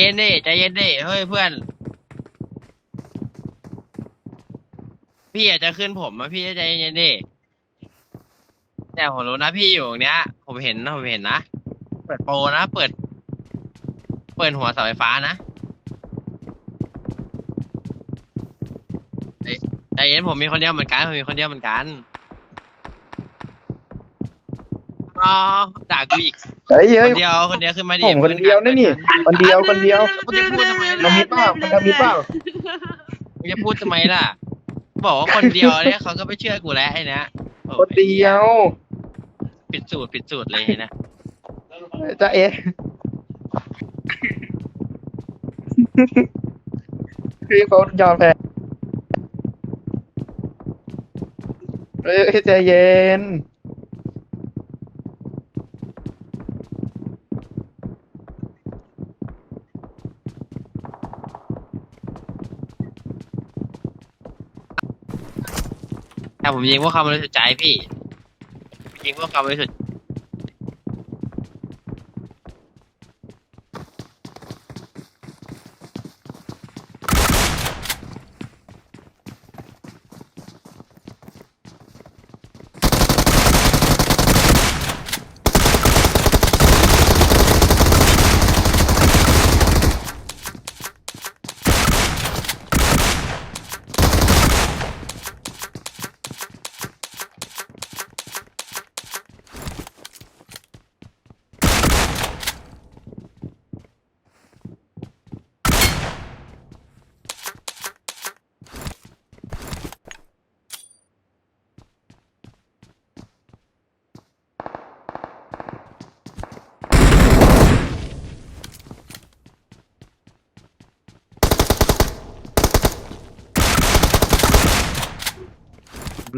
เย็นดิใจเย็นดิเฮ้ยเพื่อน พี่อยากจะขึ้นผมอะพี่ใจเย็นดิแต่ผมรู้นะพี่อยู่ตรงเนี้ย ผมเห็นนะผมเห็นนะ เปิดโปรนะ เปิด เปิดหัวเสาไฟฟ้านะใจเย็นผมมีคนเดียวเหมือนกันผมมีคนเดียวเหมือนกัน อ๋อด่ากูอีกเฮ้ยคเฮ้ยนเดียวคนเดียวขึ้นมาดิผมคนเดียวนะนี่คนเดียวคนเดียวมึงจะพูดทำไมมันล่ะมีเปล่ามันมีเปล่ามึงจะพูดทำไมล่ะ บอกว่าคนเดียวเนี่ยเขาก็ไม่เชื่อกูแล้วไอ้เนะคนเดียวปิดสูตรปิดสูตรเลยนะจะเอ๊ะพี่เขายอมแพ้เฮ้ยใจเย็น ผมยิงพวกเขาไม่สุทธิ์ใจพี่ ยิงพวกเขาบริสุท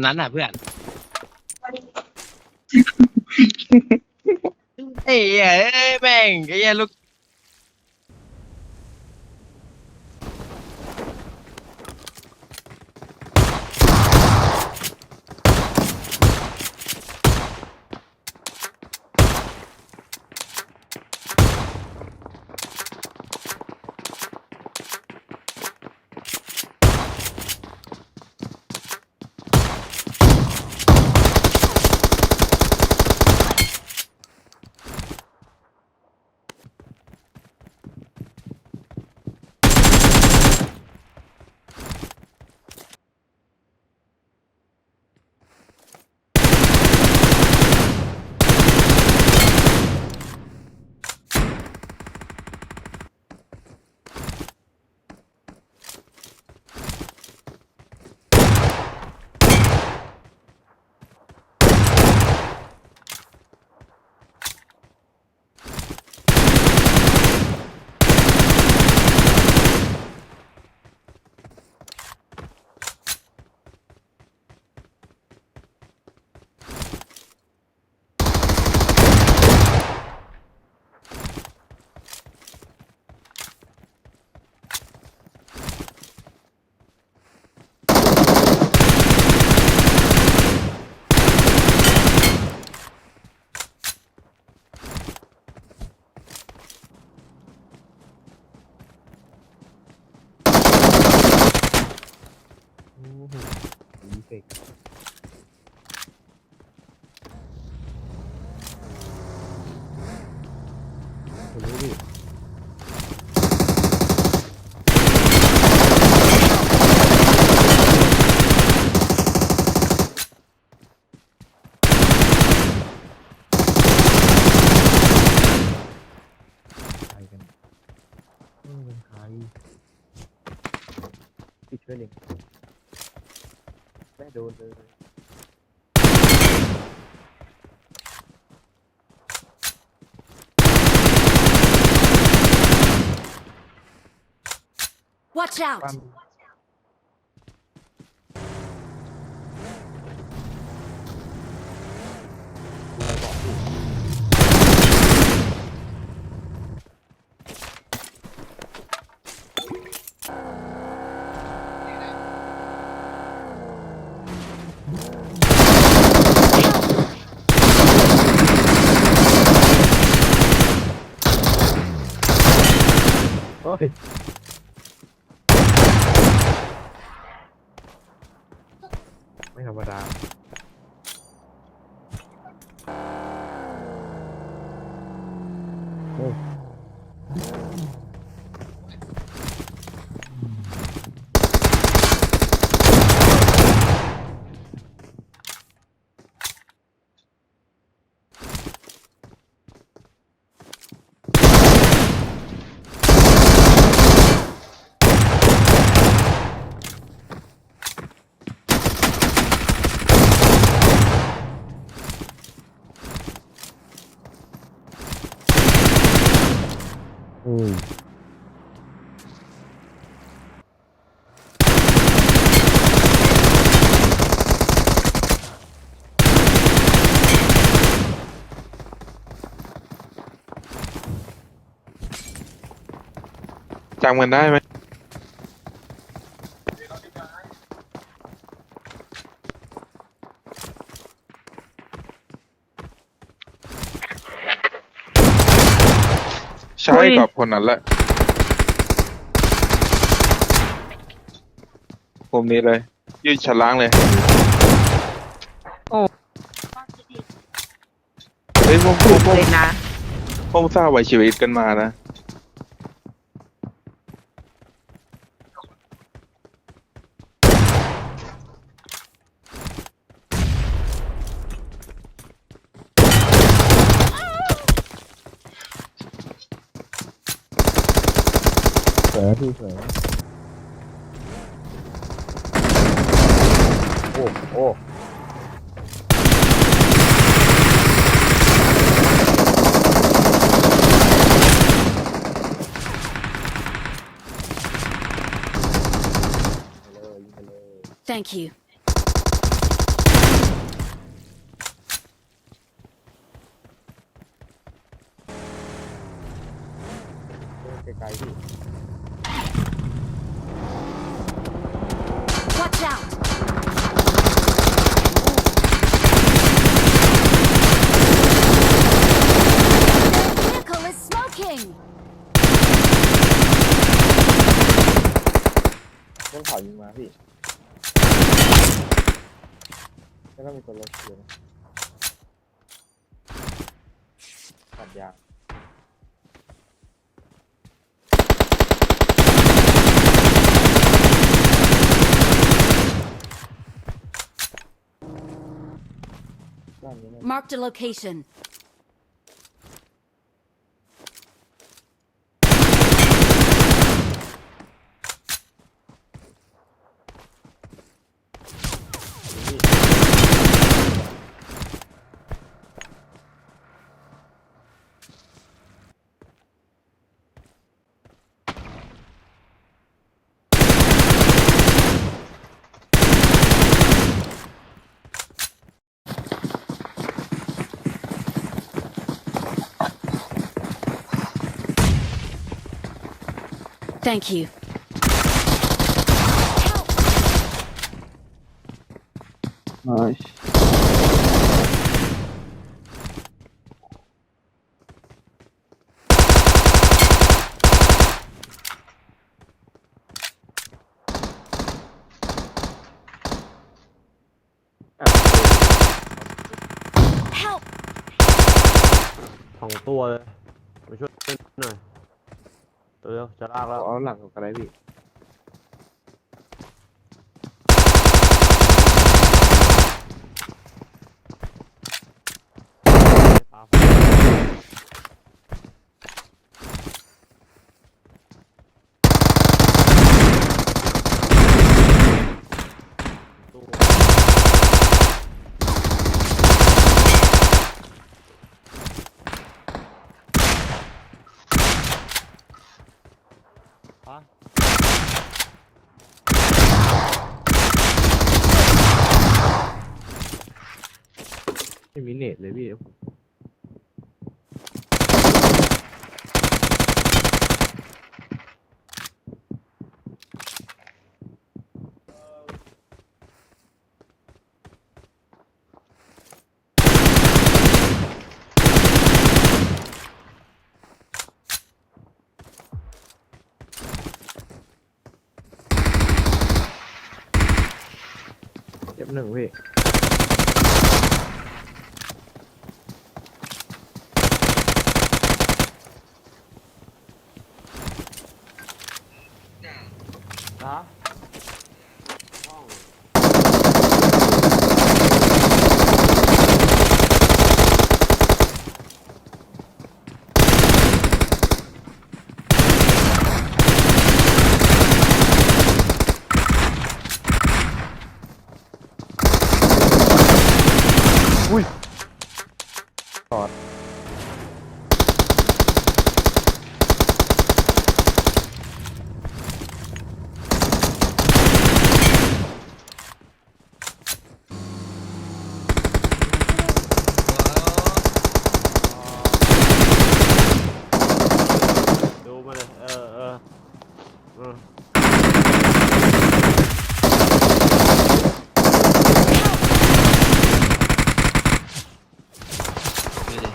นั้นอะเพื่อนเอ้ยเอ้ยแม่งไอ้เหี้ยลูก ดนเลย Watch out! ความ โอ้ยไม่ธรรมดา อืมจำกันได้ไหมใช่กับ คนนั้นแหละมุมนี้เลย ยืดฉนล้างเลยโอ้ เฮ้ยพวกพวกพวกเลยนะ พวกทราบไว้ชีวิตกันมานะ เสือพี่เสือโอ้โอ้ เลยยิงไปเลย Thank you. ไกลๆพี่ Watch out! Their vehicle is smoking! เรื่องข่าวยิงมาพี่ Hemen bir Marked a location. 'Thank you. Help! สองตัวเลยมาช่วยหน่อย ตัวเดียวจะลากแล้วเอาหลังกับอะไรพี่ มีเนตเลยพี่เจ็บหนึ่งพี่ ฮะห้อง ดูมาเลย เออเออเออ ดูดิ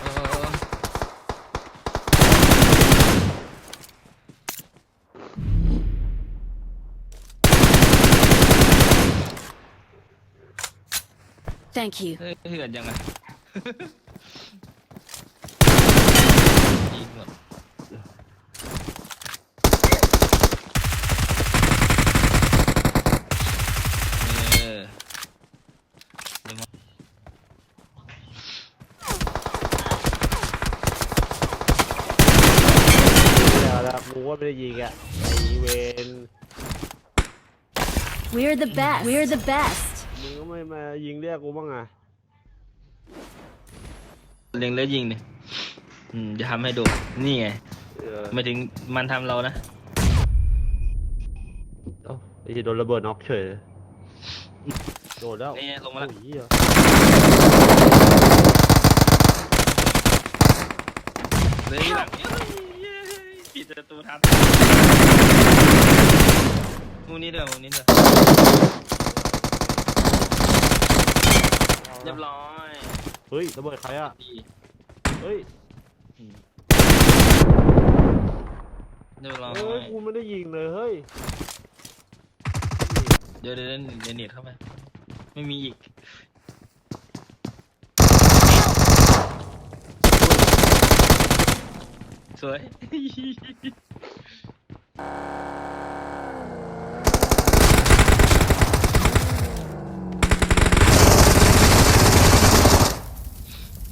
เออ Thank you. เฮ้ยเหือดยังไง ยิงหมดเออเดี๋ยวมาเดี๋ยวแล้วกูว่าไม่ได้ยิงอะไอเวน We're the best. We're the best. มึงก็ไม่มายิงเรียกกูบ้างอะเล็งแล้วยิงเนี่ยอืมจะทำให้ดู นี่ไง เออไม่ถึงมันทำเรานะ เอ้าไอ้ที่โดนระเบิดน็อกเฉยเลยโดนแล้วนี่ลงมาแล้ว โอ้ยเหี้ยเลยหลังปิดประตูทับมุมนี้ด้วยมุมนี้ด้วย เรียบร้อยเฮ้ยระเบิดใครอะ ดีเฮ้ยเรียบร้อยเฮ้ยกูไม่ได้ยิงเลยเฮ้ย เดี๋ยวเดี๋ยวเดี๋ยวเดี๋ยวเน็ตเข้าไปไม่มีอีกสวย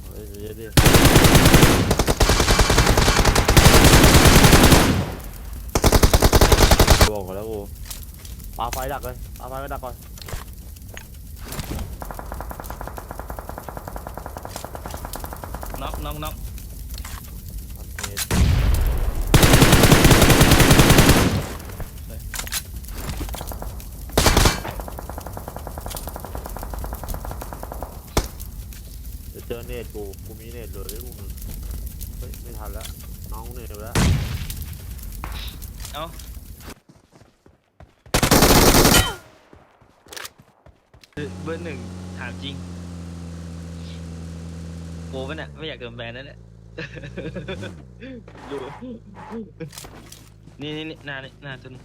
เฮ้ยเดี๋ยวเดี๋ยวบอกก่อนแล้วกู ปาไฟดักเลยปาไฟไปดักก่อนน็อกน็อกน็อกโอเคเดี๋ยวเจอเนตกูกูมีเนตเหลยด้วยกูมึงเฮ้ยไม่ทันแล้วน้องเนตไปแล้ว เอ้า เบอร์หนึ่งถามจริงโกปะเนี่ยไม่อยากเกินแบนนั่นแหละดูนี่นี่นี่หน้านี่หน้าจนง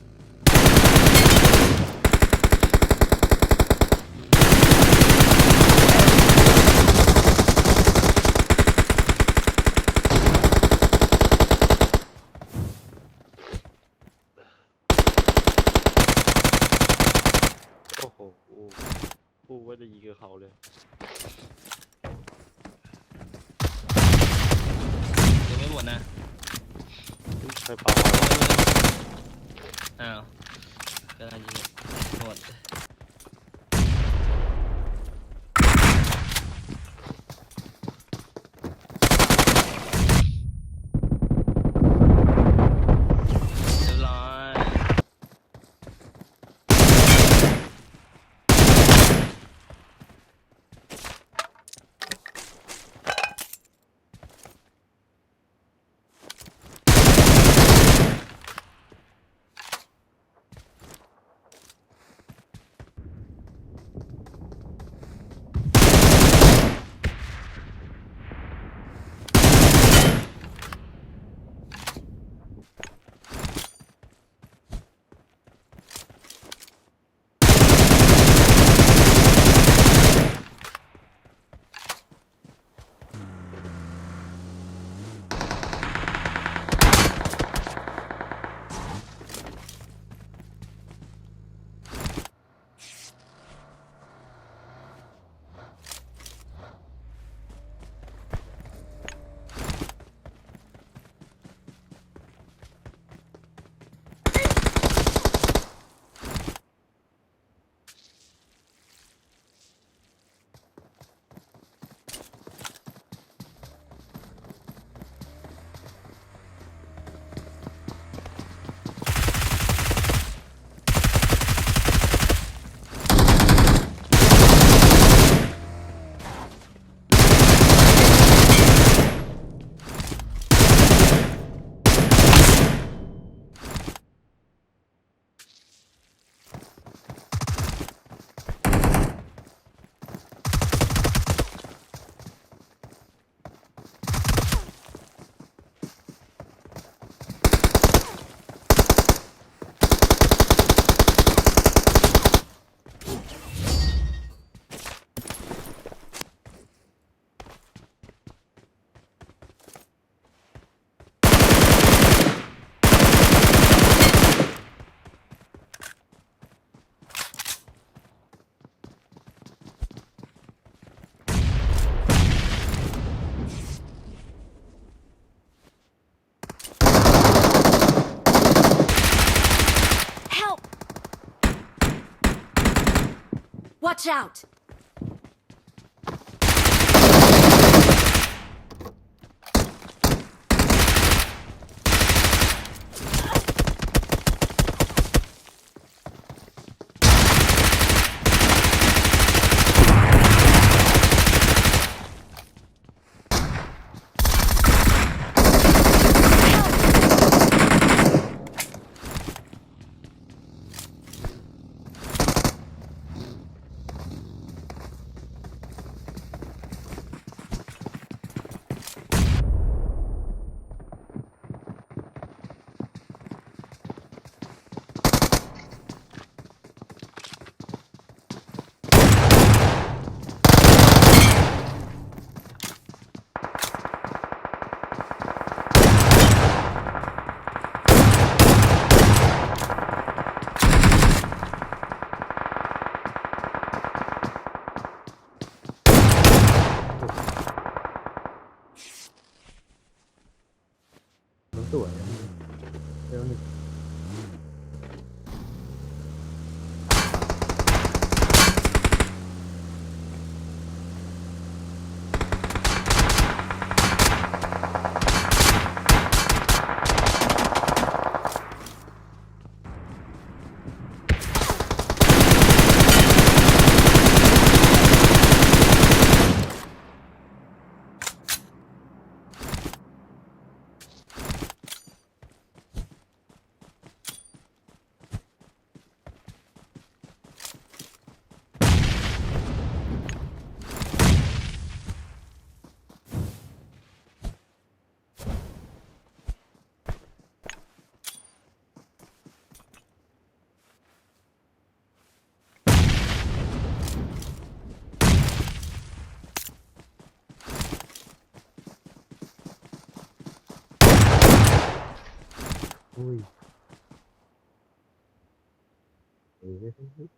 โอ้โห กูกูว่าจะยิงกับเขาเลย ยังไม่หมดนะ ใครเปล่า Watch out! different group.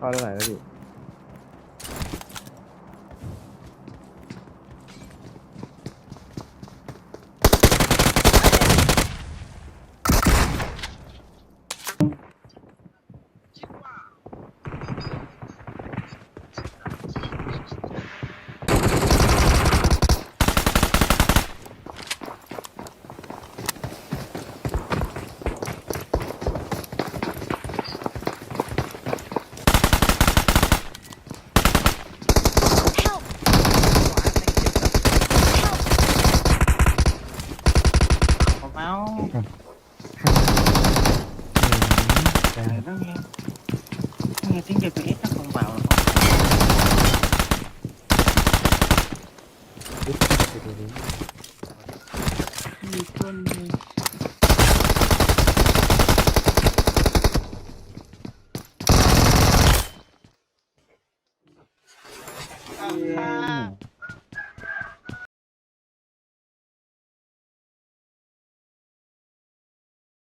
เข้าได้ไหนแล้วพี่